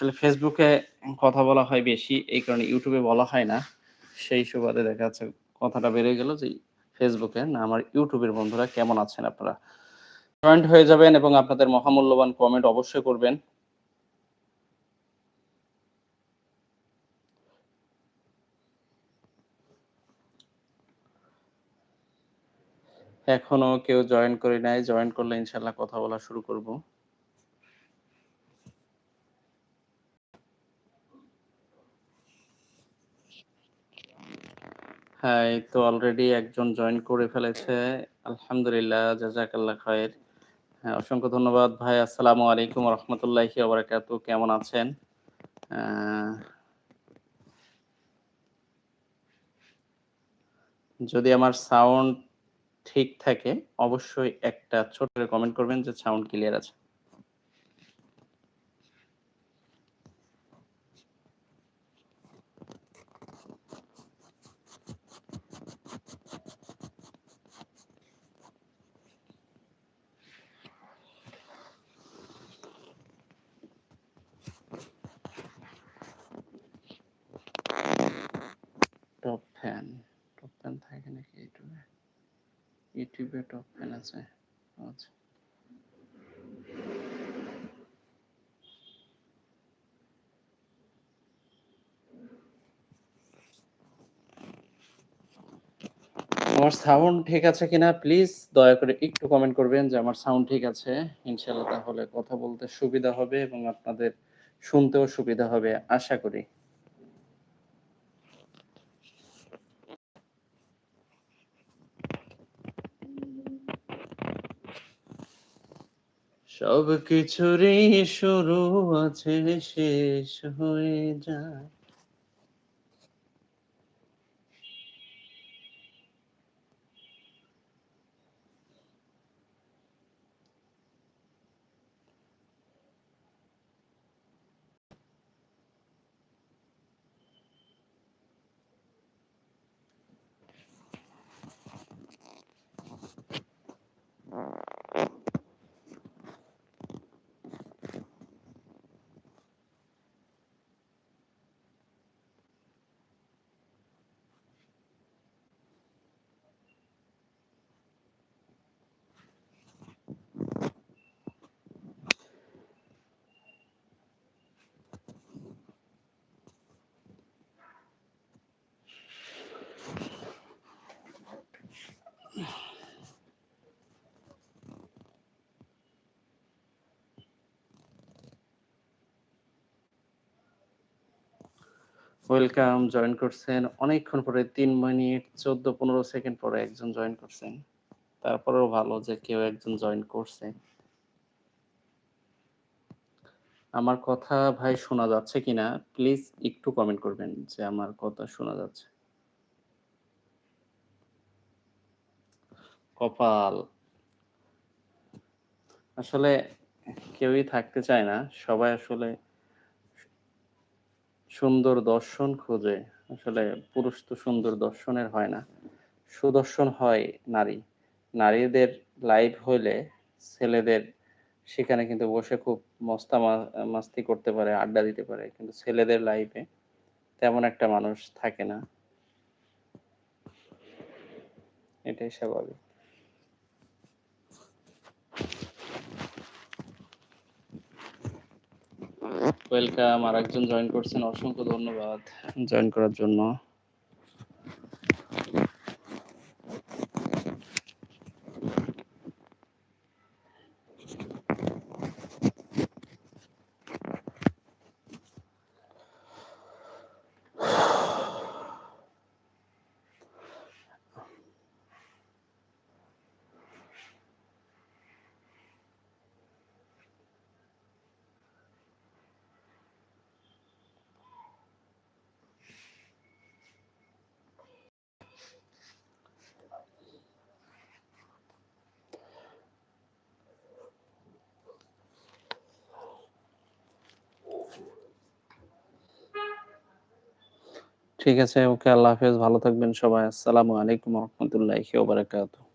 আসলে ফেসবুকে কথা বলা হয় বেশি। এই কারণে ইউটিউবে বলা হয় না। সেই সুবাদে দেখা যাচ্ছে কথাটা বেড়ে গেল যে ফেসবুকে না, আমার ইউটিউবের বন্ধুরা কেমন আছেন আপনারা? জয়েন্ট হয়ে যাবেন এবং আপনাদের মহামূল্যবান কমেন্ট অবশ্যই করবেন। এখনও কেউ জয়েন করি নাই। জয়েন করলে ইনশাল্লাহ কথা বলা শুরু করব। এই তো অলরেডি একজন জয়েন করে ফেলেছে। আলহামদুলিল্লাহ, খায়ের। হ্যাঁ, অসংখ্য ধন্যবাদ ভাই। আসসালামু আলাইকুম রাহমাতুল্লাহি ওয়া বারাকাতুহু। কেমন আছেন? যদি আমার সাউন্ড ঠিক থাকে অবশ্যই একটা ছোট কমেন্ট করবেন যে সাউন্ড ক্লিয়ার আছে। টপ ফ্যান, টপ ফ্যান থাকে ইউটিউবে? ইউটিউবে টপ ফ্যান আছে। আচ্ছা। আমার সাউন্ড ঠিক আছে কিনা প্লিজ দয়া করে একটু কমেন্ট করবেন যে আমার সাউন্ড ঠিক আছে। ইনশাল্লাহ তাহলে কথা বলতে সুবিধা হবে এবং আপনাদের শুনতেও সুবিধা হবে, আশা করি। সবকিছুরই শুরু আছে শেষ হয়ে যায়। ওয়েলকাম জয়েন করছেন। অনেকক্ষণ পরে তিন মিনিট ১৪-১৫ সেকেন্ড পরে একজন জয়েন করছেন। তারপরেও ভালো যে কেউ একজন জয়েন করছে। আমার কথা ভাই শোনা যাচ্ছে কিনা প্লিজ একটু কমেন্ট করবেন যে আমার কথা শোনা যাচ্ছে। কপাল। আসলে কেউই থাকতে চায় না। সবাই আসলে সুন্দর দর্শন খোঁজে। আসলে পুরুষ তো সুন্দর দর্শনের হয় না। সুদর্শন হয় নারী। নারীদের লাইভ হইলে ছেলেদের সেখানে কিন্তু বসে খুব মস্তা মাস্তি করতে পারে, আড্ডা দিতে পারে। কিন্তু ছেলেদের লাইফে তেমন একটা মানুষ থাকে না। এটাই স্বাভাবিক। ওয়েলকাম আরেকজন জয়েন করছেন। অসংখ্য ধন্যবাদ জয়েন করার জন্য। ঠিক আছে। ওকে আল্লাহ হাফেজ। ভালো থাকবেন সবাই। আসসালামু আলাইকুম রাহমাতুল্লাহি ওয়া বারাকাতুহু।